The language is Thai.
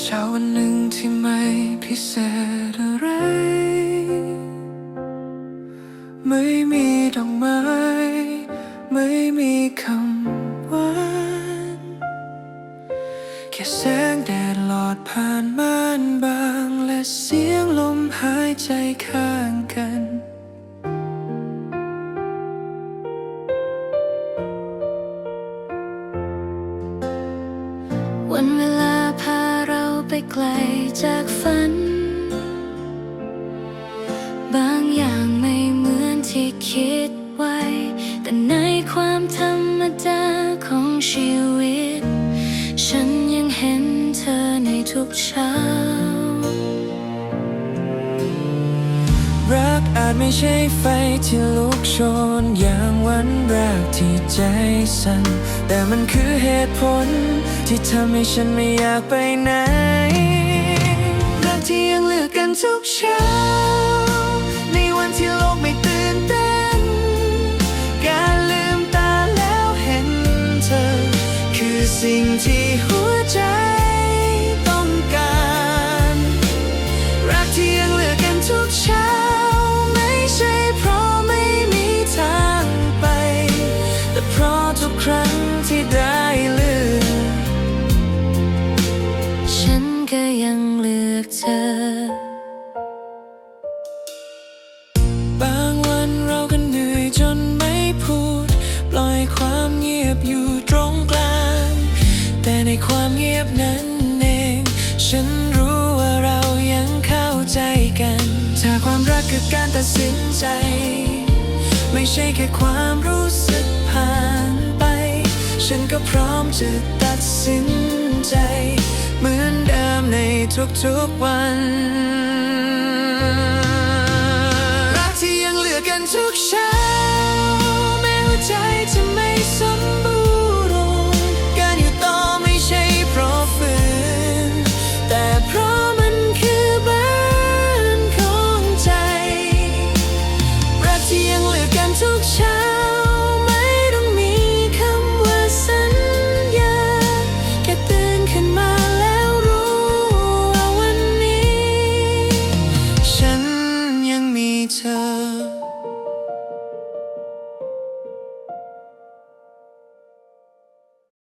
เช้าวันหนึ่งที่ไม่พิเศษอะไร ไม่มีดอกไม้ ไม่มีคำ ค่แสงแดดหลอดผ่านม่านบาง และเสียงลมหายใจข้างกัน วันเวลาพาเราไปไกลจากฝัน บางอย่างไม่เหมือนที่คิดไว้ แต่ในความธรรมดาของชีวิต ทุกเช้า รักอาจไม่ใช่ไฟที่ลุกโชนอย่างวันแรกที่ใจสั่น แต่มันคือเหตุผล ที่ทำให้ฉันไม่อยากไปไหน รักที่ยังเหลือกันทุกเช้า ในวันที่โลกไม่ตื่นเต้น การลืมตาแล้วเห็นเธอ คือสิ่งที่หัวใจ เลือกเธอ บางวันเราก็เหนื่อยจนไม่พูด ปล่อยความเงียบอยู่ตรงกลาง แต่ในความเงียบนั้นเอง ฉันรู้ว่าเรายังเข้าใจกัน ถ้าความรักคือการตัดสินใจ ไม่ใช่แค่ความรู้สึกผ่านไป ฉันก็พร้อมจะตัดสินใจ เหมือนเดิมในทุกๆวัน